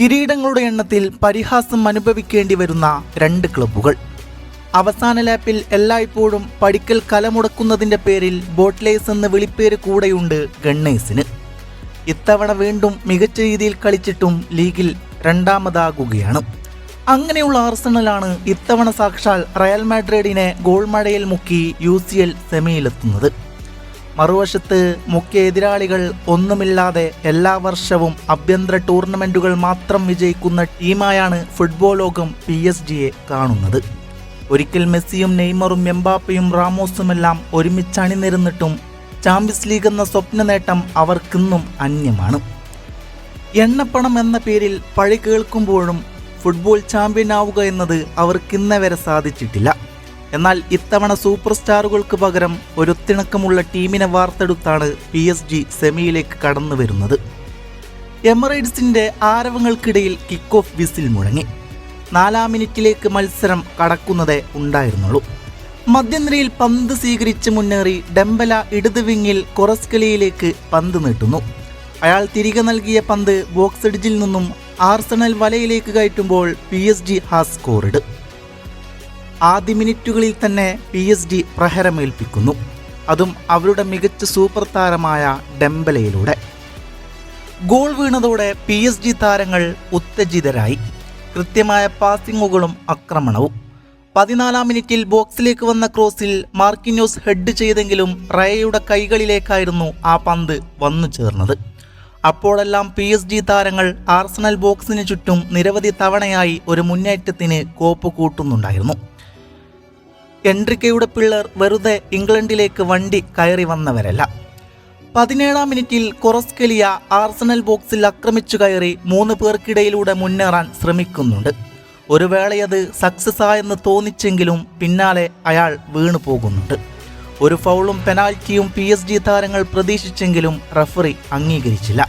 കിരീടങ്ങളുടെ എണ്ണത്തിൽ പരിഹാസം അനുഭവിക്കേണ്ടി വരുന്ന രണ്ട് ക്ലബ്ബുകൾ. അവസാന ലാപ്പിൽ എല്ലായ്പ്പോഴും പടിക്കൽ കലമുടക്കുന്നതിന്റെ പേരിൽ ബോട്ട്ലേസ് എന്ന വിളിപ്പേര് കൂടെയുണ്ട് ഗണ്ണേഴ്സിന് ഇത്തവണ വീണ്ടും മികച്ച രീതിയിൽ കളിച്ചിട്ടും ലീഗിൽ രണ്ടാമതാകുകയാണ്. അങ്ങനെയുള്ള ആർസണലാണ് ഇത്തവണ സാക്ഷാൽ റയൽ മാഡ്രിഡിനെ ഗോൾ മഴയിൽ മുക്കി യു സി എൽ സെമിയിലെത്തുന്നത്. മറുവശത്ത് മുഖ്യ എതിരാളികൾ ഒന്നുമില്ലാതെ എല്ലാ വർഷവും ആഭ്യന്തര ടൂർണമെന്റുകൾ മാത്രം വിജയിക്കുന്ന ടീമായാണ് ഫുട്ബോൾ ലോകം പി എസ് ജിയെ കാണുന്നത്. ഒരിക്കൽ മെസ്സിയും നെയ്മറും എംബാപ്പയും റാമോസുമെല്ലാം ഒരുമിച്ച് അണിനിരുന്നിട്ടും ചാമ്പ്യൻസ് ലീഗ് എന്ന സ്വപ്ന നേട്ടം അവർക്കിന്നും അന്യമാണ്. എണ്ണപ്പണം എന്ന പേരിൽ പഴി കേൾക്കുമ്പോഴും ഫുട്ബോൾ ചാമ്പ്യൻ ആവുക എന്നത് അവർക്കിന്നവരെ സാധിച്ചിട്ടില്ല. എന്നാൽ ഇത്തവണ സൂപ്പർ സ്റ്റാറുകൾക്ക് പകരം ഒരുത്തിണക്കമുള്ള ടീമിനെ വാർത്തെടുത്താണ് പി എസ് ജി സെമിയിലേക്ക് കടന്നു വരുന്നത്. എമറേറ്റ്സിന്റെ ആരവങ്ങൾക്കിടയിൽ കിക്ക് ഓഫ് വിസിൽ മുഴങ്ങി. നാലാം മിനിറ്റിലേക്ക് മത്സരം കടക്കുന്നതേ ഉണ്ടായിരുന്നുള്ളൂ. മധ്യനിരയിൽ പന്ത് സ്വീകരിച്ച് മുന്നേറി ഡെമ്പല ഇടത് വിങ്ങിൽ കൊറസ്കലിയിലേക്ക് പന്ത് നീട്ടുന്നു. അയാൾ തിരികെ നൽകിയ പന്ത് ബോക്സ് എഡ്ജിൽ നിന്നും ആർസണൽ വലയിലേക്ക് കയറ്റുമ്പോൾ P S G has scored ആദ്യ മിനിറ്റുകളിൽ തന്നെ പി എസ് ഡി പ്രഹരമേൽപ്പിക്കുന്നു. അതും അവരുടെ മികച്ച സൂപ്പർ താരമായ ഡെമ്പലയിലൂടെ ഗോൾ വീണതോടെ പി എസ് ജി താരങ്ങൾ ഉത്തേജിതരായി. കൃത്യമായ പാസിങ്ങുകളും ആക്രമണവും. പതിനാലാം മിനിറ്റിൽ ബോക്സിലേക്ക് വന്ന ക്രോസിൽ മാർക്കിന്യോസ് ഹെഡ് ചെയ്തെങ്കിലും റയയുടെ കൈകളിലേക്കായിരുന്നു ആ പന്ത് വന്നു ചേർന്നത്. അപ്പോഴെല്ലാം പി എസ് ജി താരങ്ങൾ ആർസണൽ ബോക്സിന് ചുറ്റും നിരവധി തവണയായി ഒരു മുന്നേറ്റത്തിന് കോപ്പ് കൂട്ടുന്നുണ്ടായിരുന്നു. എൻട്രിക്കയുടെ പിള്ളർ വെറുതെ ഇംഗ്ലണ്ടിലേക്ക് വണ്ടി കയറി വന്നവരല്ല. പതിനേഴാം മിനിറ്റിൽ കൊറസ്കെലിയ ആർസണൽ ബോക്സിൽ ആക്രമിച്ചു കയറി മൂന്ന് പേർക്കിടയിലൂടെ മുന്നേറാൻ ശ്രമിക്കുന്നുണ്ട്. ഒരു വേളയത് സക്സസ് ആയെന്ന് തോന്നിച്ചെങ്കിലും പിന്നാലെ അയാൾ വീണു പോകുന്നുണ്ട്. ഒരു ഫൗളും പെനാൽറ്റിയും പി എസ് ജി താരങ്ങൾ പ്രതീക്ഷിച്ചെങ്കിലും റഫറി അംഗീകരിച്ചില്ല.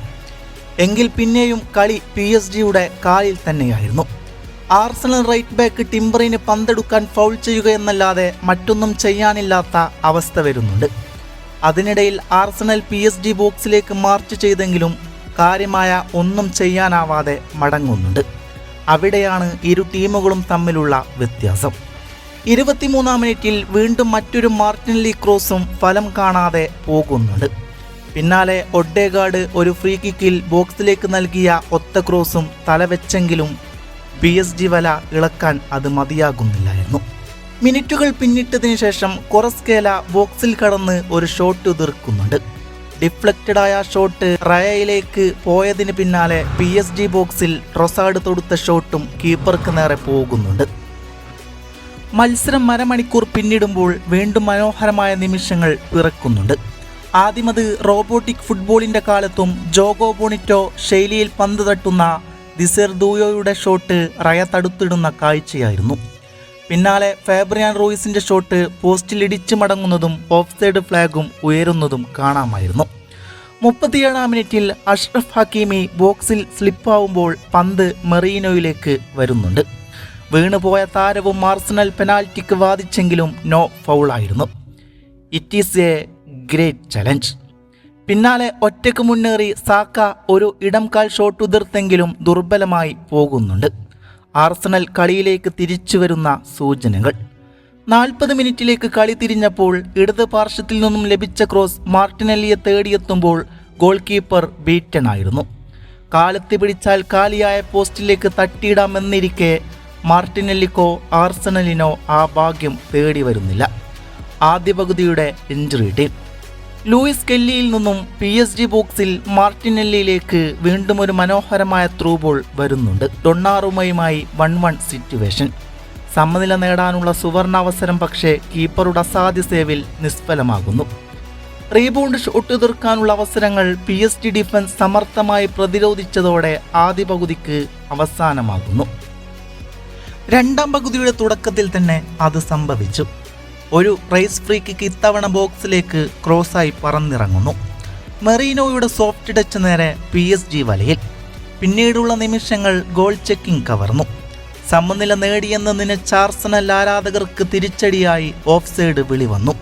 എങ്കിൽ പിന്നെയും കളി പി എസ് ജിയുടെ കാലിൽ തന്നെയായിരുന്നു. ആർസണൽ റൈറ്റ് ബാക്ക് ടിംബറിന് പന്തെടുക്കാൻ ഫൗൾ ചെയ്യുക എന്നല്ലാതെ മറ്റൊന്നും ചെയ്യാനില്ലാത്ത അവസ്ഥ വരുന്നുണ്ട്. അതിനിടയിൽ ആർസണൽ പി എസ് ഡി ബോക്സിലേക്ക് മാർച്ച് ചെയ്തെങ്കിലും കാര്യമായ ഒന്നും ചെയ്യാനാവാതെ മടങ്ങുന്നുണ്ട്. അവിടെയാണ് ഇരു ടീമുകളും തമ്മിലുള്ള വ്യത്യാസം. ഇരുപത്തിമൂന്നാം മിനിറ്റിൽ വീണ്ടും മറ്റൊരു മാർട്ടിൻലി ക്രോസും ഫലം കാണാതെ പോകുന്നുണ്ട്. പിന്നാലെ ഒഡേഗാർഡ് ഒരു ഫ്രീ കിക്കിൽ ബോക്സിലേക്ക് നൽകിയ ഒത്ത ക്രോസും തലവെച്ചെങ്കിലും പി എസ് ജി വല ഇളക്കാൻ അത് മതിയാകുന്നില്ലായിരുന്നു. മിനിറ്റുകൾ പിന്നിട്ടതിനു ശേഷം കൊറസ്കേല ബോക്സിൽ കടന്ന് ഒരു ഷോട്ട് തീർക്കുന്നുണ്ട് ഡിഫ്ലക്റ്റഡ് ആയ ഷോട്ട് റയയിലേക്ക് പോയതിന് പിന്നാലെ പി എസ് ജി ബോക്സിൽ ട്രൊസാഡ് തൊടുത്ത ഷോട്ടും കീപ്പർക്ക് നേരെ പോകുന്നുണ്ട്. മത്സരം അരമണിക്കൂർ പിന്നിടുമ്പോൾ വീണ്ടും മനോഹരമായ നിമിഷങ്ങൾ പിറക്കുന്നുണ്ട്. ആദ്യമത് റോബോട്ടിക് ഫുട്ബോളിന്റെ കാലത്തും ജോഗോ ബോണിറ്റോ ശൈലിയിൽ പന്ത് തട്ടുന്ന ദിസെർ ദൂയോയുടെ ഷോട്ട് റയ തടുത്തിടുന്ന കാഴ്ചയായിരുന്നു. പിന്നാലെ ഫാബ്രിയാൻ റോയിസിന്റെ ഷോട്ട് പോസ്റ്റിൽ ഇടിച്ചു മടങ്ങുന്നതും ഓഫ് സൈഡ് ഫ്ലാഗും ഉയരുന്നതും കാണാമായിരുന്നു. മുപ്പത്തിയേഴാം മിനിറ്റിൽ അഷ്റഫ് ഹക്കീമി ബോക്സിൽ സ്ലിപ്പാവുമ്പോൾ പന്ത് മെറീനോയിലേക്ക് വരുന്നുണ്ട്. വീണുപോയ താരവും ആർസണൽ പെനാൽറ്റിക്ക് വാദിച്ചെങ്കിലും no ഫൗളായിരുന്നു. It is a great challenge. പിന്നാലെ ഒറ്റയ്ക്ക് മുന്നേറി സാക്ക ഒരു ഇടംകാൽ ഷോട്ട് ഉതിർത്തെങ്കിലും ദുർബലമായി പോകുന്നുണ്ട്. ആർസണൽ കളിയിലേക്ക് തിരിച്ചു വരുന്ന സൂചനകൾ. നാൽപ്പത് മിനിറ്റിലേക്ക് കളി തിരിഞ്ഞപ്പോൾ ഇടത് പാർശ്വത്തിൽ നിന്നും ലഭിച്ച ക്രോസ് മാർട്ടിനെല്ലിയെ തേടിയെത്തുമ്പോൾ ഗോൾ കീപ്പർ ബീറ്റനായിരുന്നു. കാലത്ത് പിടിച്ചാൽ കാലിയായ പോസ്റ്റിലേക്ക് തട്ടിയിടാമെന്നിരിക്കെ മാർട്ടിനെല്ലിക്കോ ആർസണലിനോ ആ ഭാഗ്യം തേടി വരുന്നില്ല ആദ്യ പകുതിയുടെ ഇഞ്ചുറി ടീം. ലൂയിസ് കെല്ലിയിൽ നിന്നും പി എസ് ജി ബോക്സിൽ മാർട്ടിനെല്ലിയിലേക്ക് വീണ്ടും ഒരു മനോഹരമായ ത്രൂ ബോൾ വരുന്നുണ്ട്. ഡൊണ്ണാറുമയുമായി വൺ വൺ സിറ്റുവേഷൻ. സമനില നേടാനുള്ള സുവർണാവസരം പക്ഷേ കീപ്പറുടെ അസാധ്യ സേവിൽ നിഷ്ഫലമാകുന്നു. റീബൗണ്ട് ഷോട്ട് തീർക്കാനുള്ള അവസരങ്ങൾ പി എസ് ടി ഡിഫൻസ് സമർത്ഥമായി പ്രതിരോധിച്ചതോടെ ആദ്യ പകുതിക്ക് അവസാനമാകുന്നു. രണ്ടാം പകുതിയുടെ തുടക്കത്തിൽ തന്നെ അത് സംഭവിച്ചു. ഒരു റേസ് ഫ്രീ കിക്ക് ഇത്തവണ ബോക്സിലേക്ക് ക്രോസായി പറന്നിറങ്ങുന്നു. മെറീനോയുടെ സോഫ്റ്റ് ടച്ച് നേരെ പി എസ് ജി വലയിൽ. പിന്നീടുള്ള നിമിഷങ്ങൾ ഗോൾ ചെക്കിംഗ് കവർന്നു. സമനില നേടിയെന്ന് നനച്ച ആർസണൽ ആരാധകർക്ക് തിരിച്ചടിയായി ഓഫ് സൈഡ് വിളി വന്നു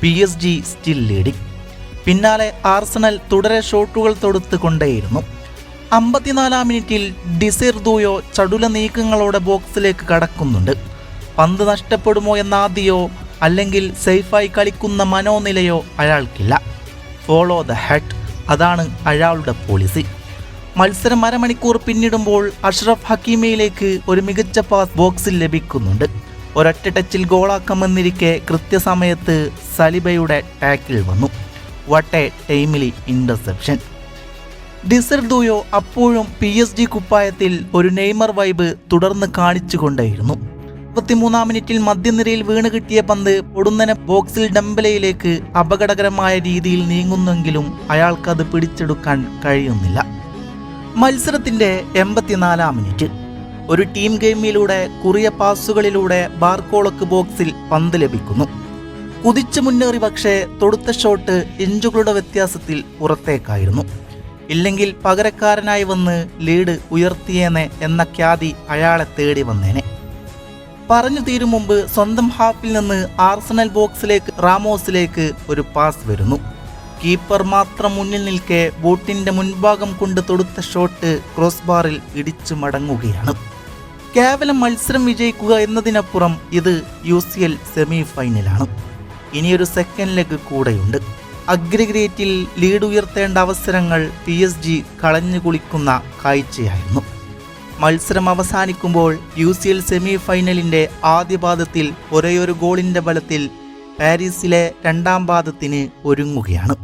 P S G still leading പിന്നാലെ ആർസണൽ തുടരെ ഷോട്ടുകൾ തൊടുത്ത് കൊണ്ടേയിരുന്നു. അമ്പത്തിനാലാം മിനിറ്റിൽ ഡിസിർ ദൂയോ ചടുല നീക്കങ്ങളോടെ ബോക്സിലേക്ക് കടക്കുന്നുണ്ട്. പന്ത് നഷ്ടപ്പെടുമോ എന്നാദ്യോ അല്ലെങ്കിൽ സേഫായി കളിക്കുന്ന മനോനിലയോ അയാൾക്കില്ല. ഫോളോ ദ ഹെഡ് അതാണ് അയാളുടെ പോളിസി മത്സരം അരമണിക്കൂർ പിന്നിടുമ്പോൾ അഷ്റഫ് ഹക്കീമയിലേക്ക് ഒരു മികച്ച പാസ് ബോക്സിൽ ലഭിക്കുന്നുണ്ട്. ഒരൊറ്റ ടച്ചിൽ ഗോളാക്കാമെന്നിരിക്കെ കൃത്യസമയത്ത് സലിബയുടെ ടാക്കിൽ വന്നു. വട്ട് എ ടൈമിലി ഇന്റർസെപ്ഷൻ ഡിസർദൂയോ അപ്പോഴും പി എസ് ജി കുപ്പായത്തിൽ ഒരു നെയ്മർ വൈബ് തുടർന്ന് കാണിച്ചുകൊണ്ടേയിരുന്നു. മുപ്പത്തിമൂന്നാം മിനിറ്റിൽ മധ്യനിരയിൽ വീണ് കിട്ടിയ പന്ത് പൊടുന്നനെ ബോക്സിൽ ഡംബലയിലേക്ക് അപകടകരമായ രീതിയിൽ നീങ്ങുന്നെങ്കിലും അയാൾക്കത് പിടിച്ചെടുക്കാൻ കഴിയുന്നില്ല. മത്സരത്തിന്റെ എൺപത്തിനാലാം മിനിറ്റ്. ഒരു ടീം ഗെയിമിലൂടെ കുറിയ പാസുകളിലൂടെ ബാർക്കോളക്ക് ബോക്സിൽ പന്ത് ലഭിക്കുന്നു. കുതിച്ചു മുന്നേറി പക്ഷേ തൊടുത്ത ഷോട്ട് ഇഞ്ചുകളുടെ വ്യത്യാസത്തിൽ പുറത്തേക്കായിരുന്നു. ഇല്ലെങ്കിൽ പകരക്കാരനായി വന്ന് ലീഡ് ഉയർത്തിയേനെ എന്ന ഖ്യാതി അയാളെ തേടി വന്നേനെ. പറഞ്ഞു തീരും മുമ്പ് സ്വന്തം ഹാഫിൽ നിന്ന് ആർസണൽ ബോക്സിലേക്ക് റാമോസിലേക്ക് ഒരു പാസ് വരുന്നു. കീപ്പർ മാത്രം മുന്നിൽ നിൽക്കെ ബോട്ടിന്റെ മുൻഭാഗം കൊണ്ട് തൊടുത്ത ഷോട്ട് ക്രോസ് ബാറിൽ ഇടിച്ചു മടങ്ങുകയാണ്. കേവലം മത്സരം വിജയിക്കുക എന്നതിനപ്പുറം ഇത് യു സി എൽ സെമി ഫൈനലാണ് ഇനിയൊരു സെക്കൻഡ് ലെഗ് കൂടെയുണ്ട്. അഗ്രിഗ്രേറ്റിൽ ലീഡ് ഉയർത്തേണ്ട അവസരങ്ങൾ പി എസ് ജി കളഞ്ഞു കുളിക്കുന്ന കാഴ്ചയായിരുന്നു. മത്സരം അവസാനിക്കുമ്പോൾ യു സി എൽ സെമി ഫൈനലിന്റെ ആദ്യ പാദത്തിൽ ഒരേയൊരു ഗോളിന്റെ ബലത്തിൽ പാരീസിലെ രണ്ടാം പാദത്തിന് ഒരുങ്ങുകയാണ്.